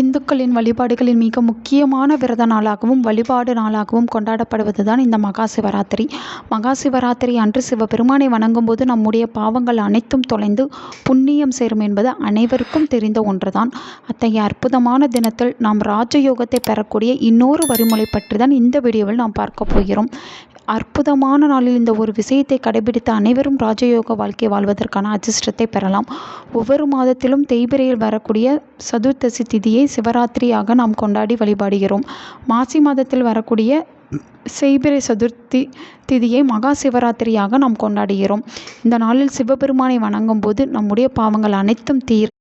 இந்துக்களின் வழிபாடுகளின் மிக முக்கியமான விரத நாளாகவும் வழிபாடு நாளாகவும் கொண்டாடப்படுவது தான் இந்த மகா சிவராத்திரி மகா சிவராத்திரி அன்று சிவபெருமானை வணங்கும்போது நம்முடைய பாவங்கள் அனைத்தும் தொலைந்து புண்ணியம் சேரும் என்பது அனைவருக்கும் தெரிந்த ஒன்றுதான். அத்தகைய அற்புதமான தினத்தில் நாம் ராஜயோகத்தை பெறக்கூடிய இன்னொரு வரிமுறை பற்றி தான் இந்த வீடியோவில் நாம் பார்க்க போகிறோம். அற்புதமான நாளில் இந்த ஒரு விஷயத்தை கடைபிடித்து அனைவரும் ராஜயோக வாழ்க்கை வாழ்வதற்கான அதிர்ஷ்டத்தை பெறலாம். ஒவ்வொரு மாதத்திலும் தேய்பிரையில் வரக்கூடிய சதுர்த்தசி திதியை சிவராத்திரியாக நாம் கொண்டாடி வழிபாடுகிறோம். மாசி மாதத்தில் வரக்கூடிய செய்பிரை சதுர்த்தி திதியை மகா சிவராத்திரியாக நாம் கொண்டாடுகிறோம். இந்த நாளில் சிவபெருமானை வணங்கும் போது நம்முடைய பாவங்கள் அனைத்தும் தீர்.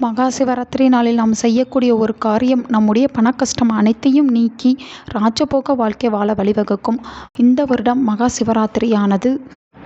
மகா சிவராத்திரி நாளில் நாம் செய்யக்கூடிய ஒரு காரியம் நம்முடைய பணக்கஷ்டம் அனைத்தையும் நீக்கி ராஜபோக வாழ்க்கை வாழ வழிவகுக்கும். இந்த வருடம் மகா சிவராத்திரியானது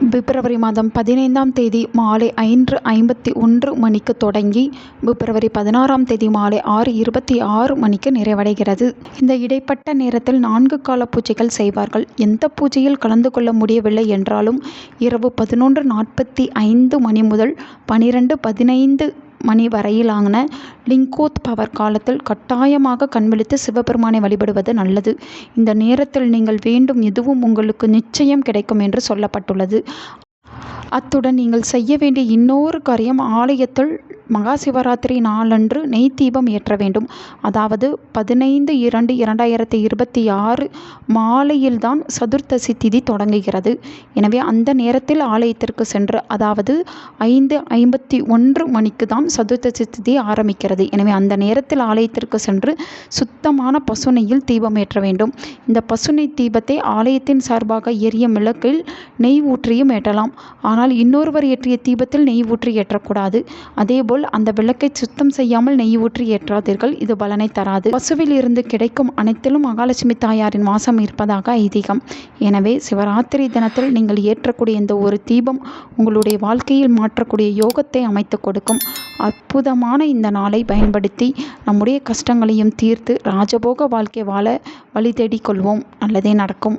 பிப்ரவரி மாதம் பதினைந்தாம் தேதி மாலை ஐந்து ஐம்பத்தி ஒன்று மணிக்கு தொடங்கி பிப்ரவரி பதினாறாம் தேதி மாலை ஆறு இருபத்தி ஆறு மணிக்கு நிறைவடைகிறது. இந்த இடைப்பட்ட நேரத்தில் நான்கு கால பூஜைகள் செய்வார்கள். எந்த பூஜையில் கலந்து கொள்ள முடியவில்லை என்றாலும் இரவு பதினொன்று நாற்பத்தி ஐந்து மணி முதல் பனிரெண்டு பதினைந்து மணி வரையிலான லிங்கோத் பவர் காலத்தில் கட்டாயமாக கண்விழித்து சிவபெருமானை வழிபடுவது நல்லது. இந்த நேரத்தில் நீங்கள் வேண்டும் எதுவும் உங்களுக்கு நிச்சயம் கிடைக்கும் என்று சொல்லப்பட்டுள்ளது. அத்துடன் நீங்கள் செய்ய வேண்டிய இன்னொரு காரியம் ஆலயத்தில் மகா சிவராத்திரி நாளன்று நெய் தீபம் ஏற்ற வேண்டும். அதாவது பதினைந்து இரண்டு இரண்டாயிரத்தி இருபத்தி ஆறு மாலையில்தான் சதுர்த்தசி திதி தொடங்குகிறது. எனவே அந்த நேரத்தில் ஆலயத்திற்கு சென்று அதாவது ஐந்து ஐம்பத்தி ஒன்று மணிக்கு தான் சதுர்த்தசி திதி ஆரம்பிக்கிறது. எனவே அந்த நேரத்தில் ஆலயத்திற்கு சென்று சுத்தமான பசுனையில் தீபம் ஏற்ற வேண்டும். இந்த பசுனை தீபத்தை ஆலயத்தின் சார்பாக எரிய மிளகில் நெய் ஊற்றியும் ஏற்றலாம். ஆனால் இன்னொருவர் ஏற்றிய தீபத்தில் நெய் ஊற்றி ஏற்றக்கூடாது. அதேபோல் போல் அந்த விளக்கை சுத்தம் செய்யாமல் நெய் ஊற்றி ஏற்றாதீர்கள். இது பலனை தராது. பசுவில் இருந்து கிடைக்கும் அனைத்திலும் மகாலட்சுமி தாயாரின் வாசம் இருப்பதாக ஐதீகம். எனவே சிவராத்திரி தினத்தில் நீங்கள் ஏற்றக்கூடிய இந்த ஒரு தீபம் உங்களுடைய வாழ்க்கையில் மாற்றக்கூடிய யோகத்தை அமைத்து கொடுக்கும். அற்புதமான இந்த நாளை பயன்படுத்தி நம்முடைய கஷ்டங்களையும் தீர்த்து ராஜபோக வாழ்க்கை வாழ வழி தேடிக்கொள்வோம் நல்லதே நடக்கும்.